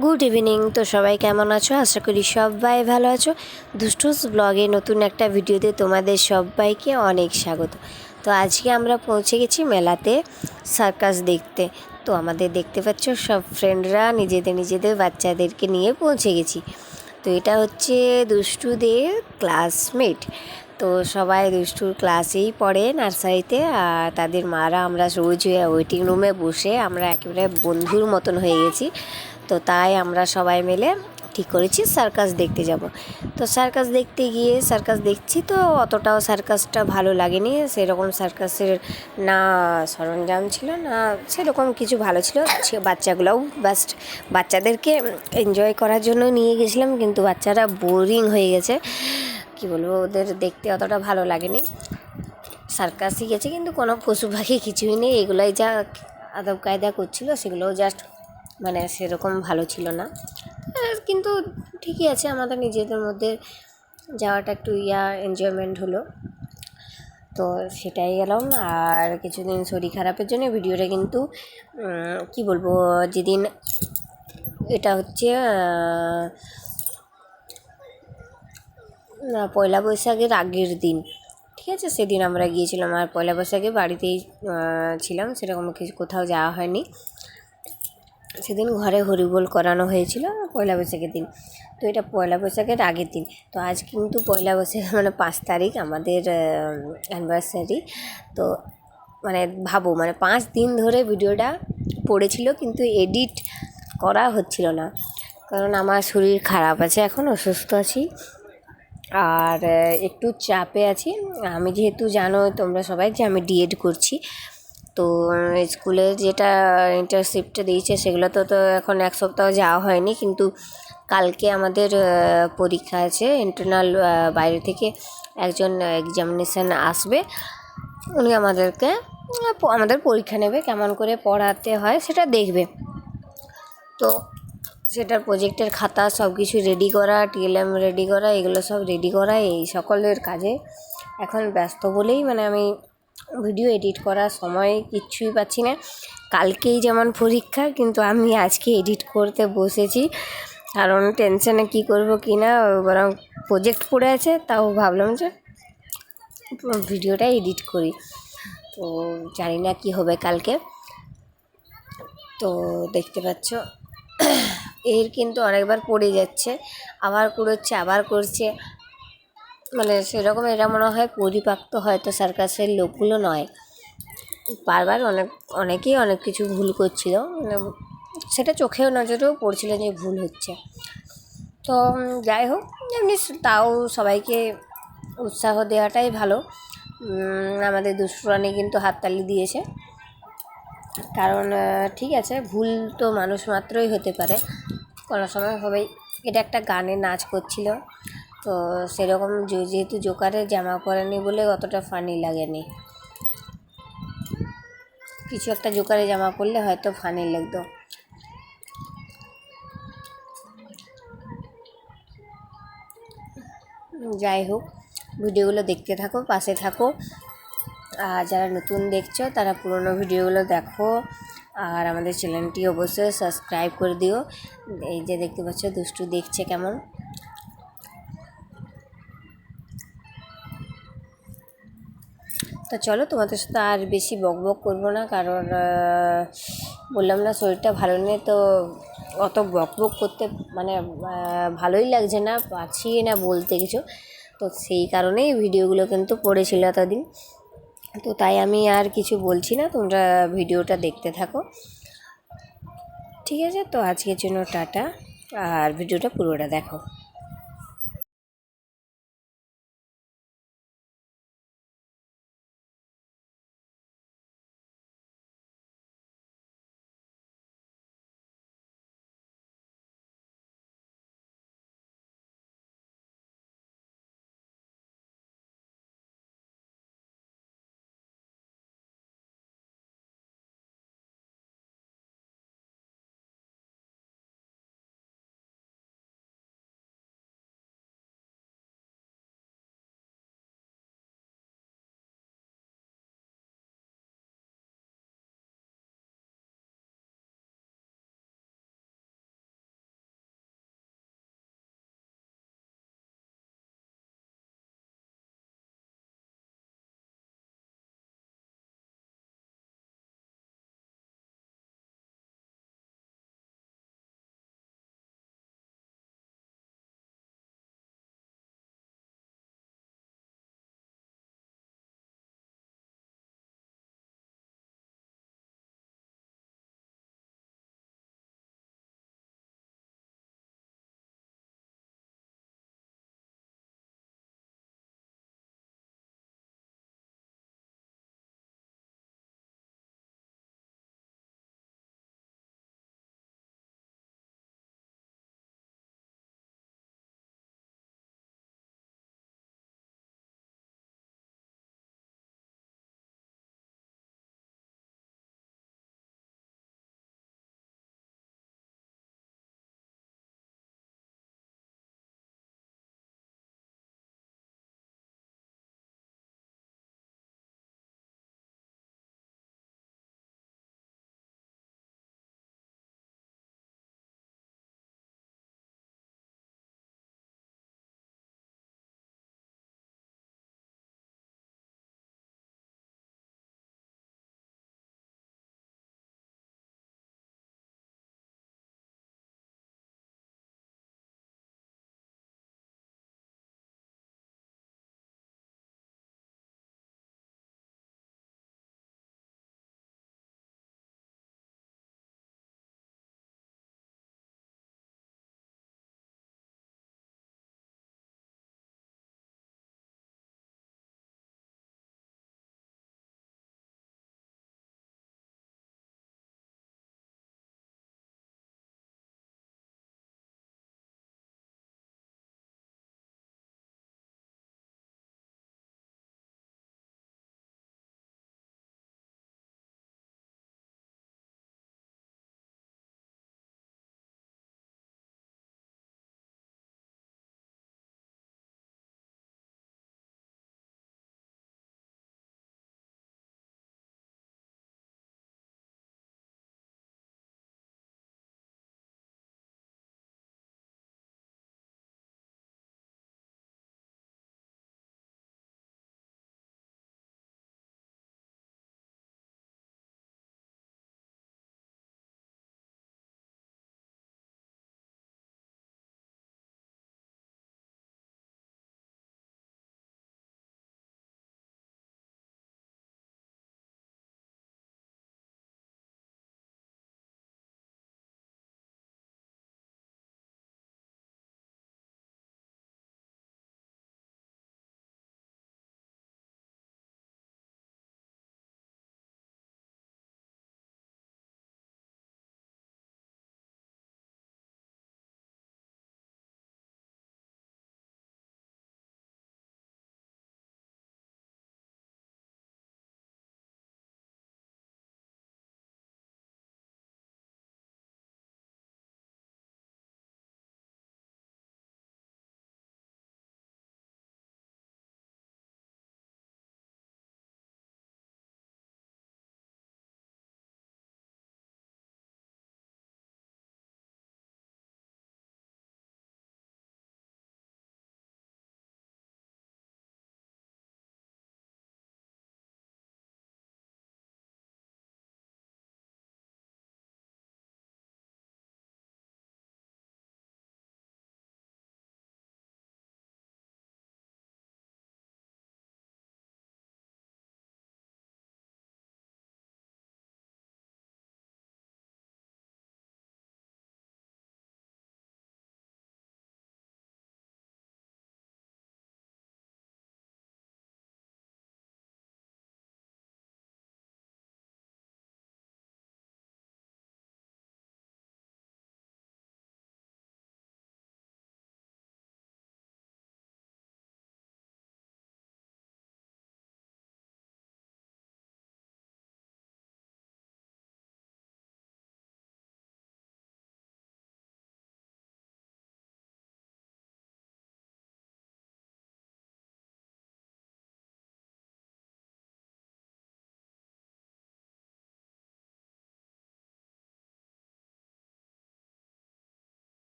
Good evening. তো সবাই কেমন আছো? আশা করি সবাই ভালো আছো। দুষ্টুস ব্লগে নতুন একটা ভিডিওতে তোমাদের সবাইকে অনেক স্বাগত। তো আজকে আমরা পৌঁছে গেছি মেলাতে সার্কাস দেখতে। তো আমাদের দেখতে পাচ্ছ সব ফ্রেন্ডরা নিজেদের নিজেদের বাচ্চাদেরকে নিয়ে পৌঁছে গেছি। তো এটা হচ্ছে দুষ্টুদের ক্লাসমেট তো সবাই দুষ্টুর ক্লাসেই পড়ে নার্সারিতে আর তাদের মারা আমরা রোজ ওয়েটিং রুমে বসে আমরা একেবারে বন্ধুর মতন হয়ে গেছি। তো তাই আমরা সবাই মিলে ঠিক করেছি সার্কাস দেখতে যাব। তো সার্কাস দেখতে গিয়ে সার্কাস দেখছি তো অতটাও সার্কাসটা ভালো লাগেনি, সেরকম সার্কাসের না সরঞ্জাম ছিল না, সেরকম কিছু ভালো ছিল। ছে- বাচ্চাগুলোও বাস্ট বাচ্চাদেরকে এনজয় করার জন্য নিয়ে গেছিলাম, কিন্তু বাচ্চারা বোরিং হয়ে গেছে। কি বলব, ওদের দেখতে অতটা ভালো লাগেনি। সার্কাসই গেছে, কিন্তু কোনো পশু পাখি কিছুই নেই, এগুলোই যা আদব কায়দা করছিল, সেগুলোও জাস্ট মানে সেরকম ভালো ছিল না। কিন্তু ঠিকই আছে, আমাদের নিজেদের মধ্যে যাওয়াটা একটু ইয়া এনজয়মেন্ট হলো। তো সেটাই গেলাম। আর কিছুদিন শরীর খারাপের জন্য ভিডিওটা কিন্তু কি বলব, যেদিন এটা হচ্ছে পয়লা বৈশাখের আগের দিন, ঠিক আছে? সেদিন আমরা গিয়েছিলাম। আর পয়লা বৈশাখে বাড়িতেই ছিলাম, সেরকম কিছু কোথাও যাওয়া হয়নি। সেদিন ঘরে হরিবোল করানো হয়েছিল, পয়লা বৈশাখের দিন। তো এটা পয়লা বৈশাখের আগের দিন। তো আজ কিন্তু পয়লা বৈশাখ মানে পাঁচ তারিখ আমাদের অ্যানিভার্সারি তো মানে ভাবো মানে পাঁচ দিন ধরে ভিডিওটা পড়েছিল, কিন্তু এডিট করা হচ্ছিল না। কারণ আমার শরীর খারাপ আছে এখন, অসুস্থ আছি। আর একটু চাপে আছি। আমি যেহেতু জানো তোমরা সবাই যে আমি ডিএড করছি তো স্কুলে যেটা ইন্টার্নশিপটা দিয়েছে সেগুলো তো তো এখন এক সপ্তাহ যাওয়া হয়নি। কিন্তু কালকে আমাদের পরীক্ষা আছে ইন্টারনাল বাইরে থেকে একজন এক্সামিনেশান আসবে। উনি আমাদেরকে আমাদের পরীক্ষা নেবে কেমন করে পড়াতে হয় সেটা দেখবে। তো সেটার প্রজেক্টের খাতা সব কিছু রেডি করা টিএলএম রেডি করা, এগুলো সব রেডি করা, এই সকলের কাজে এখন ব্যস্ত বলেই মানে আমি ভিডিও এডিট করার সময় কিচ্ছুই পাচ্ছি না। কালকেই যেমন পরীক্ষা, কিন্তু আমি আজকে এডিট করতে বসেছি। কারণ টেনশনে কী করব কি না, বরং প্রজেক্ট পড়ে আছে, তাও ভাবলাম যে ভিডিওটা এডিট করি। তো জানি না কী হবে কালকে। তো দেখতে পাচ্ছ, এর কিন্তু অনেকবার পড়ে যাচ্ছে, আবার কুড়োচ্ছে আবার করছে। মানে সেরকম এরা মনে হয় পরিপাক্ত হয়তো সার্কাসের লোকগুলো নয়। বারবার অনেক, অনেকেই অনেক কিছু ভুল করছিল। মানে সেটা চোখেও নজরেও পড়ছিল যে ভুল হচ্ছে। তো যাই হোক, এমনি তাও সবাইকে উৎসাহ দেওয়াটাই ভালো। আমাদের দুষ্টুরানি কিন্তু হাততালি দিয়েছে। কারণ ঠিক আছে, ভুল তো মানুষ মাত্রই হতে পারে। কোনো সময় হবেই। এটা একটা গানে নাচ করছিল। তো সেরকম যেহেতু জোকারের জামা পরেনি বলে অতটা ফানি লাগেনি। কিছু একটা জোকারে জামা পরলে হয়তো ফানি লাগতো। যাই হোক, ভিডিওগুলো দেখতে থাকো, পাশে থাকো। আর যারা নতুন দেখছ, তারা পুরনো ভিডিওগুলো দেখো। আর আমাদের চ্যানেলটি অবশ্যই সাবস্ক্রাইব করে দিও। এই যে দেখতে পাচ্ছ, দুষ্টু দেখছে কেমন। তো চলো, তোমাদের সাথে আর বেশি বক বক করব না, কারণ বললাম না শরীরটা ভালো নেই, তো অত বক বক করতে মানে ভালোই লাগছে না পারছি না বলতে কিছু। তো সেই কারণেই ভিডিওগুলো কিন্তু পড়েছিল এতদিন। তো তাই আমি আর কিছু বলছি না, তোমরা ভিডিওটা দেখতে থাকো। ঠিক আছে, তো আজকের জন্য টাটা, আর ভিডিওটা পুরোটা দেখো।